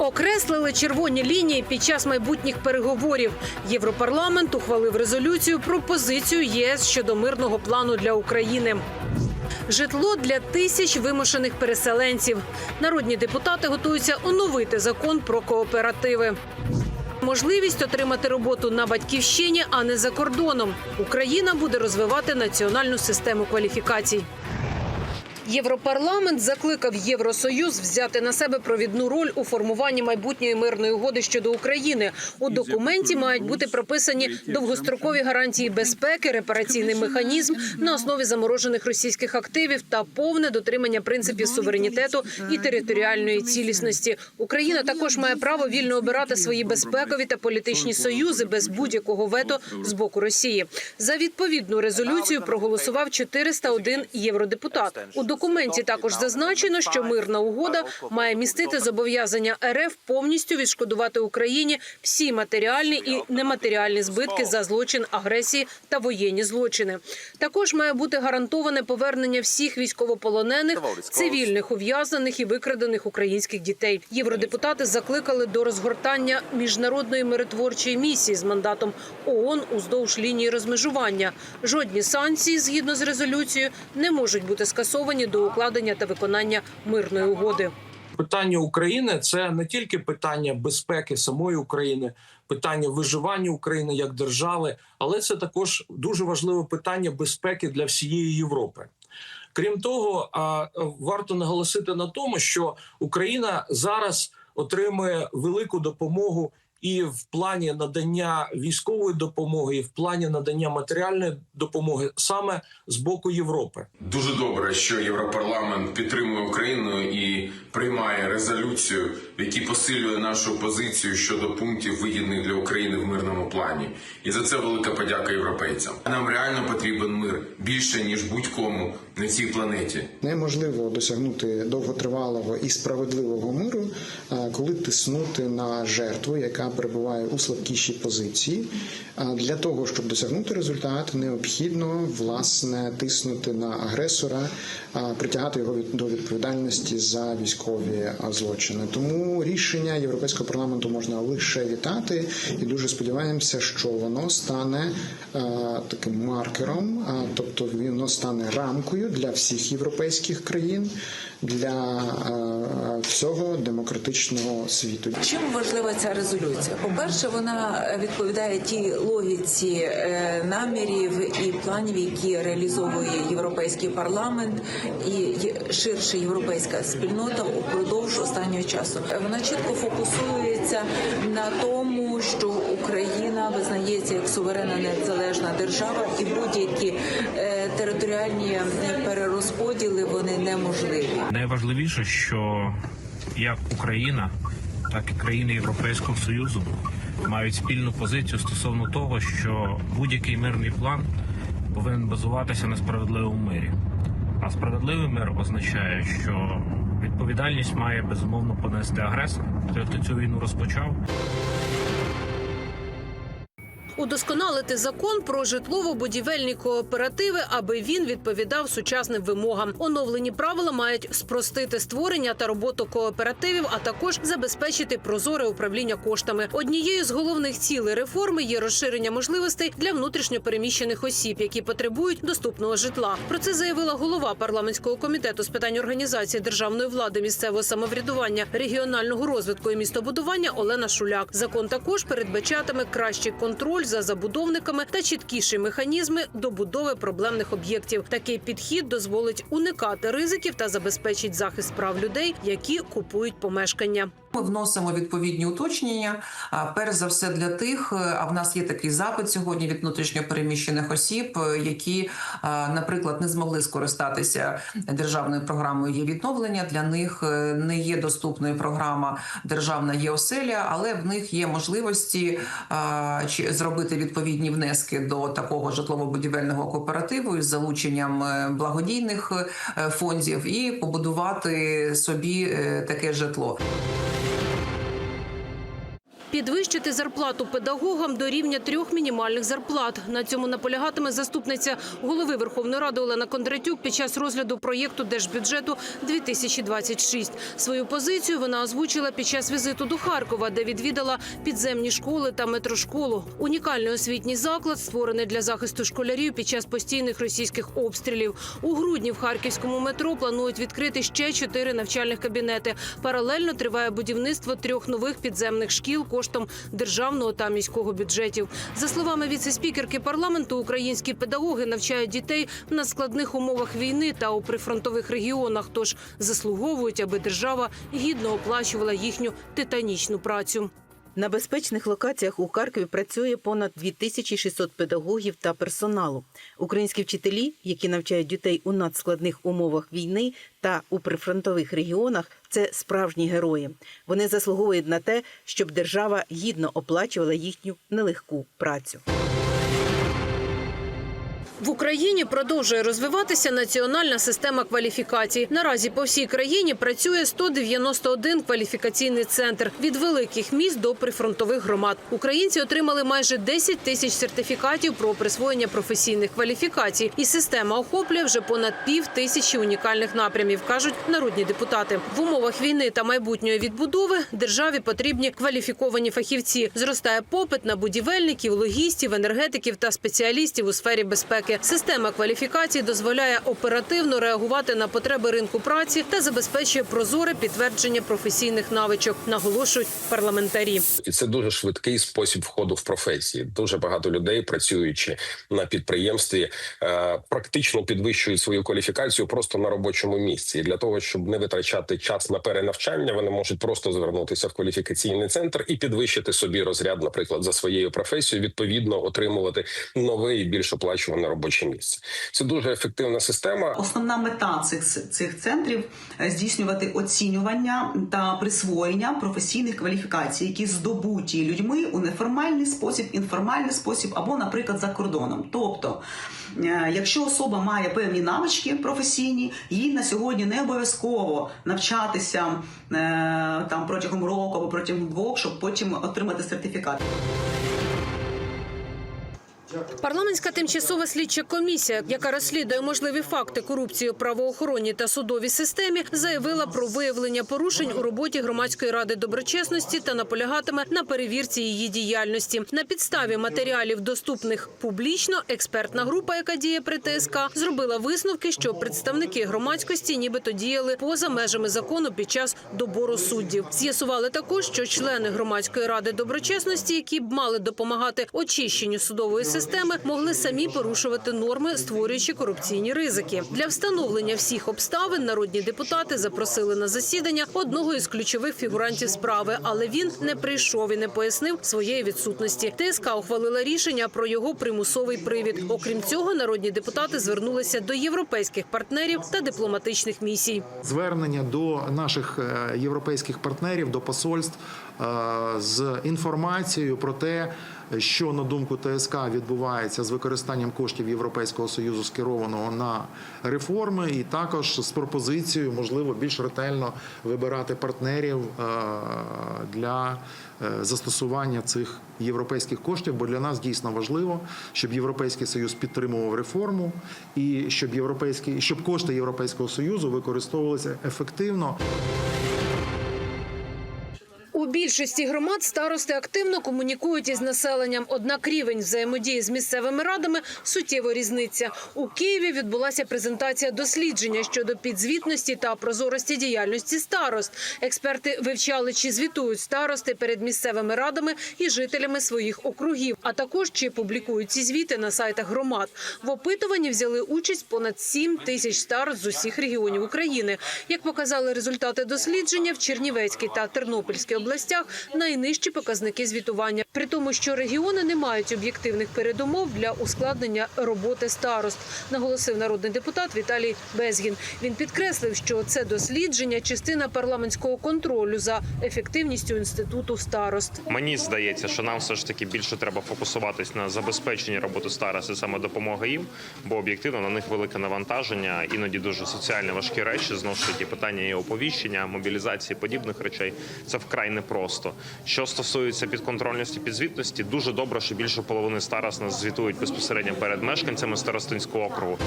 Окреслили червоні лінії під час майбутніх переговорів. Європарламент ухвалив резолюцію про позицію єС щодо мирного плану для України. Житло для тисяч вимушених переселенців. Народні депутати готуються оновити закон про кооперативи. Можливість отримати роботу на батьківщині, а не за кордоном. Україна буде розвивати національну систему кваліфікацій. Європарламент закликав Євросоюз взяти на себе провідну роль у формуванні майбутньої мирної угоди щодо України. У документі мають бути прописані довгострокові гарантії безпеки, репараційний механізм на основі заморожених російських активів та повне дотримання принципів суверенітету і територіальної цілісності. Україна також має право вільно обирати свої безпекові та політичні союзи без будь-якого вето з боку Росії. За відповідну резолюцію проголосував 401 євродепутат. У документі також зазначено, що мирна угода має містити зобов'язання РФ повністю відшкодувати Україні всі матеріальні і нематеріальні збитки за злочин агресії та воєнні злочини. Також має бути гарантоване повернення всіх військовополонених, цивільних ув'язнених і викрадених українських дітей. Євродепутати закликали до розгортання міжнародної миротворчої місії з мандатом ООН уздовж лінії розмежування. Жодні санкції згідно з резолюцією не можуть бути скасовані до укладення та виконання мирної угоди. Питання України це не тільки питання безпеки самої України, питання виживання України як держави, але це також дуже важливе питання безпеки для всієї Європи. Крім того, варто наголосити на тому, що Україна зараз отримує велику допомогу і в плані надання військової допомоги, і в плані надання матеріальної допомоги саме з боку Європи. Дуже добре, що Європарламент підтримує Україну і приймає резолюцію, в якій посилює нашу позицію щодо пунктів вигідних для України в мирному плані. І за це велика подяка європейцям. Нам реально потрібен мир більше ніж будь-кому на цій планеті. Неможливо досягнути довготривалого і справедливого миру, коли тиснути на жертву, яка перебуває у слабкішій позиції. Для того щоб досягнути результат, необхідно власне тиснути на агресора, притягати його до відповідальності за військові злочини. Тому рішення Європейського парламенту можна лише вітати, і дуже сподіваємося, що воно стане е, таким маркером, тобто воно стане рамкою для всіх європейських країн, для е, всього демократичного світу. Чим важлива ця резолюція? По-перше, вона відповідає тій логіці е, намірів і планів, які реалізовує європейський парламент і ширше європейська спільнота упродовж останнього часу. Вона чітко фокусується на тому, що Україна визнається як суверенна незалежна держава, і будь-які е, територіальні перерозподіли вони неможливі. Найважливіше, що як Україна, так і країни Європейського Союзу мають спільну позицію стосовно того, що будь-який мирний план повинен базуватися на справедливому мирі. А справедливий мир означає, що відповідальність має безумовно понести агресор, той, хто цю війну розпочав. Удосконалити закон про житлово-будівельні кооперативи, аби він відповідав сучасним вимогам. Оновлені правила мають спростити створення та роботу кооперативів, а також забезпечити прозоре управління коштами. Однією з головних цілей реформи є розширення можливостей для внутрішньопереміщених осіб, які потребують доступного житла. Про це заявила голова парламентського комітету з питань організації державної влади, місцевого самоврядування, регіонального розвитку і містобудування Олена Шуляк. Закон також передбачатиме кращий контроль за забудовниками та чіткіші механізми добудови проблемних об'єктів. Такий підхід дозволить уникати ризиків та забезпечить захист прав людей, які купують помешкання. Ми вносимо відповідні уточнення. Перш за все для тих, е, а в нас є такий запит сьогодні від внутрішньопереміщених осіб, е, які, наприклад, не змогли скористатися державною програмою є відновлення. Для них е, не є доступною програма державна є оселя, але в них є можливості зробити відповідні внески до такого житлово-будівельного кооперативу із залученням е, благодійних е, фондів і побудувати собі е, таке житло. Підвищити зарплату педагогам до рівня трьох мінімальних зарплат. На цьому наполягатиме заступниця голови Верховної Ради Олена Кондратюк під час розгляду проєкту держбюджету 2026. Свою позицію вона озвучила під час візиту до Харкова, де відвідала підземні школи та метрошколу. Унікальний освітній заклад створений для захисту школярів під час постійних російських обстрілів. У грудні в харківському метро планують відкрити ще чотири навчальних кабінети. Паралельно триває будівництво трьох нових підземних шкіл коштом державного та міського бюджетів. За словами віце-спікерки парламенту, українські педагоги навчають дітей на складних умовах війни та у прифронтових регіонах. Тож заслуговують, аби держава гідно оплачувала їхню титанічну працю. На безпечних локаціях у Харкові працює понад 2600 педагогів та персоналу. Українські вчителі, які навчають дітей у надскладних умовах війни та у прифронтових регіонах, це справжні герої. Вони заслуговують на те, щоб держава гідно оплачувала їхню нелегку працю. В Україні продовжує розвиватися національна система кваліфікацій. Наразі по всій країні працює 191 кваліфікаційний центр від великих міст до прифронтових громад. Українці отримали майже 10 тисяч сертифікатів про присвоєння професійних кваліфікацій, і система охоплює вже понад пів тисячі унікальних напрямів, кажуть народні депутати. В умовах війни та майбутньої відбудови державі потрібні кваліфіковані фахівці. Зростає попит на будівельників, логістів, енергетиків та спеціалістів у сфері безпеки. Система кваліфікацій дозволяє оперативно реагувати на потреби ринку праці та забезпечує прозоре підтвердження професійних навичок, наголошують парламентарі. і це дуже швидкий спосіб входу в професії. Дуже багато людей, працюючи на підприємстві, е, практично підвищують свою кваліфікацію просто на робочому місці. І для того, щоб не витрачати час на перенавчання, вони можуть просто звернутися в кваліфікаційний центр і підвищити собі розряд, наприклад, за своєю професією, відповідно отримувати нове і більш оплачуване робоче місце. Це дуже ефективна система. Основна мета цих цих центрів здійснювати оцінювання та присвоєння професійних кваліфікацій, які здобуті людьми у неформальний спосіб, інформальний спосіб або, наприклад, за кордоном. Тобто, е, якщо особа має певні навички професійні, їй на сьогодні не обов'язково навчатися е, там протягом року або протягом двох, щоб потім отримати сертифікат. Парламентська тимчасова слідча комісія, яка розслідує можливі факти корупції у правоохоронній та судовій системі, заявила про виявлення порушень у роботі громадської ради доброчесності та наполягатиме на перевірці її діяльності. На підставі матеріалів, доступних публічно, експертна група, яка діє при ТСК, зробила висновки, що представники громадськості нібито діяли поза межами закону під час добору суддів. З'ясували також, що члени громадської ради доброчесності, які б мали допомагати очищенню судової системи, могли самі порушувати норми, створюючи корупційні ризики. Для встановлення всіх обставин народні депутати запросили на засідання одного із ключових фігурантів справи, але він не прийшов і не пояснив своєї відсутності. ТСК ухвалила рішення про його примусовий привід. Окрім цього, народні депутати звернулися до європейських партнерів та дипломатичних місій. звернення до наших е, європейських партнерів, до посольств е, з інформацією про те, що на думку ТСК відбувається з використанням коштів Європейського союзу, скерованого на реформи, і також з пропозицією, можливо, більш ретельно вибирати партнерів е, для е, застосування цих європейських коштів. Бо для нас дійсно важливо, щоб Європейський союз підтримував реформу і щоб європейські щоб кошти Європейського союзу використовувалися ефективно. Більшості громад старости активно комунікують із населенням. Однак рівень взаємодії з місцевими радами суттєво різниця. У Києві відбулася презентація дослідження щодо підзвітності та прозорості діяльності старост. Експерти вивчали, чи звітують старости перед місцевими радами і жителями своїх округів, а також чи публікують ці звіти на сайтах громад. В опитуванні взяли участь понад 7 тисяч старост з усіх регіонів України. Як показали результати дослідження, в Чернівецькій та Тернопільській областях найнижчі показники звітування. При тому, що регіони не мають об'єктивних передумов для ускладнення роботи старост, наголосив народний депутат Віталій Безгін. Він підкреслив, що це дослідження частина парламентського контролю за ефективністю інституту старост. Мені здається, що нам все ж таки більше треба фокусуватись на забезпеченні роботи старост і саме допомога їм, бо об'єктивно на них велике навантаження, іноді дуже соціально важкі речі. Знову ж таки питання і оповіщення, мобілізації подібних речей. Це вкрай неприємно. Непросто. Що стосується підконтрольності підзвітності, дуже добре, що більше половини старост нас звітують безпосередньо перед мешканцями старостинського округу.